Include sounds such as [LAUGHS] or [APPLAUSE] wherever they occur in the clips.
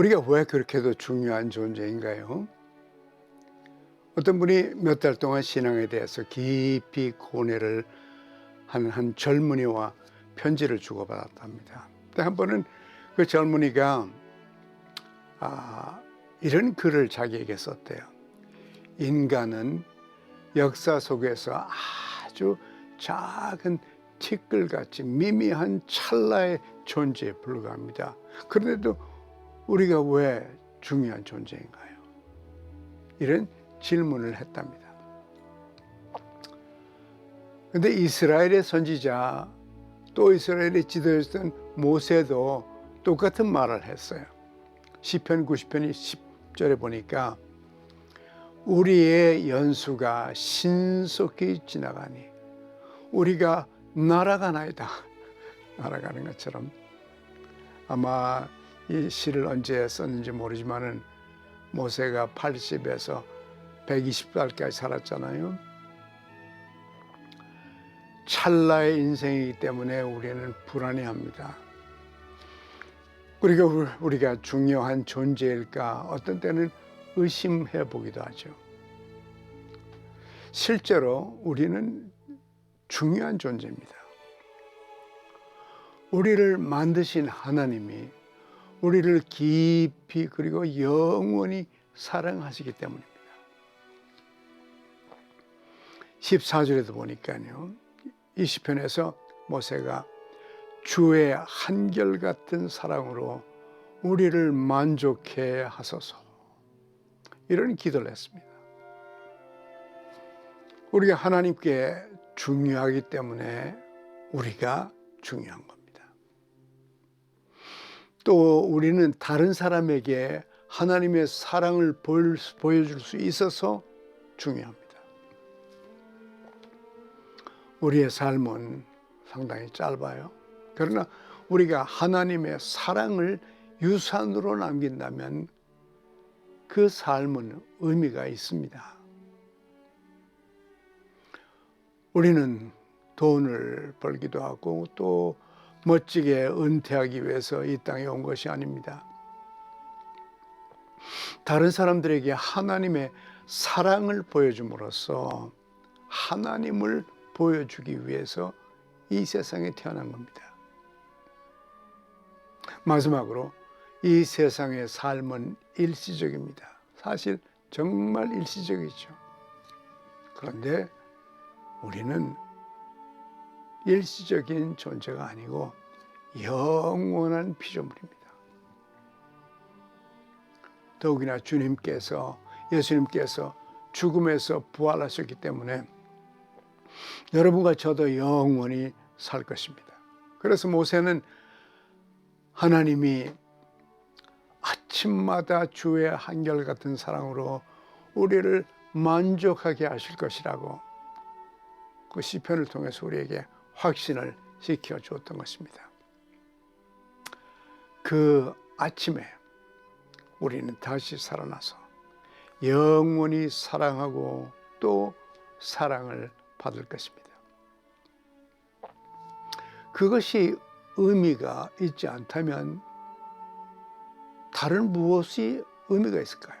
우리가 왜 그렇게도 중요한 존재인가요? 어떤 분이 몇 달 동안 신앙에 대해서 깊이 고뇌를 하는 한 젊은이와 편지를 주고받았답니다. 한 번은 그 젊은이가 아, 이런 글을 자기에게 썼대요. 인간은 역사 속에서 아주 작은 티끌같이 미미한 찰나의 존재에 불과합니다. 그런데도 우리가 왜 중요한 존재인가요? 이런 질문을 했답니다. 근데 이스라엘의 선지자 또 이스라엘의 지도였던 모세도 똑같은 말을 했어요. 시편 90편 10절에 보니까 우리의 연수가 신속히 지나가니 우리가 날아가나이다. [LAUGHS] 날아가는 것처럼 아마 이 시를 언제 썼는지 모르지만은 모세가 80에서 120살까지 살았잖아요. 찰나의 인생이기 때문에 우리는 불안해합니다. 우리가 우리가 중요한 존재일까 어떤 때는 의심해 보기도 하죠. 실제로 우리는 중요한 존재입니다. 우리를 만드신 하나님이 우리를 깊이 그리고 영원히 사랑하시기 때문입니다. 14절에도 보니까요. 이 시편에서 모세가 주의 한결같은 사랑으로 우리를 만족해 하소서 이런 기도를 했습니다. 우리가 하나님께 중요하기 때문에 우리가 중요한 겁니다. 또 우리는 다른 사람에게 하나님의 사랑을 보여줄 수 있어서 중요합니다. 우리의 삶은 상당히 짧아요. 그러나 우리가 하나님의 사랑을 유산으로 남긴다면 그 삶은 의미가 있습니다. 우리는 돈을 벌기도 하고 또 멋지게 은퇴하기 위해서 이 땅에 온 것이 아닙니다. 다른 사람들에게 하나님의 사랑을 보여줌으로써 하나님을 보여주기 위해서 이 세상에 태어난 겁니다. 마지막으로 이 세상의 삶은 일시적입니다. 사실 정말 일시적이죠. 그런데 우리는 일시적인 존재가 아니고 영원한 피조물입니다. 더욱이나 주님께서 예수님께서 죽음에서 부활하셨기 때문에 여러분과 저도 영원히 살 것입니다. 그래서 모세는 하나님이 아침마다 주의 한결같은 사랑으로 우리를 만족하게 하실 것이라고 그 시편을 통해서 우리에게 확신을 시켜 주었던 것입니다. 그 아침에 우리는 다시 살아나서 영원히 사랑하고 또 사랑을 받을 것입니다. 그것이 의미가 있지 않다면 다른 무엇이 의미가 있을까요?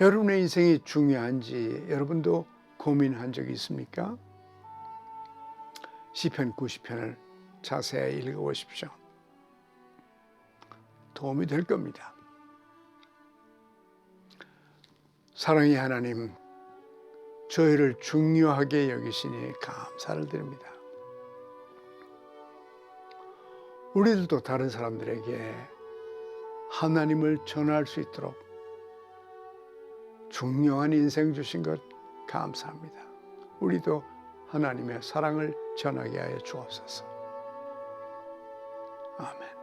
여러분의 인생이 중요한지 여러분도 고민한 적이 있습니까? 시편 90편을 자세히 읽어보십시오. 도움이 될 겁니다. 사랑의 하나님, 저희를 중요하게 여기시니 감사를 드립니다. 우리들도 다른 사람들에게 하나님을 전할 수 있도록 중요한 인생 주신 것 감사합니다. 우리도 하나님의 사랑을 전하게 하여 주옵소서. 아멘.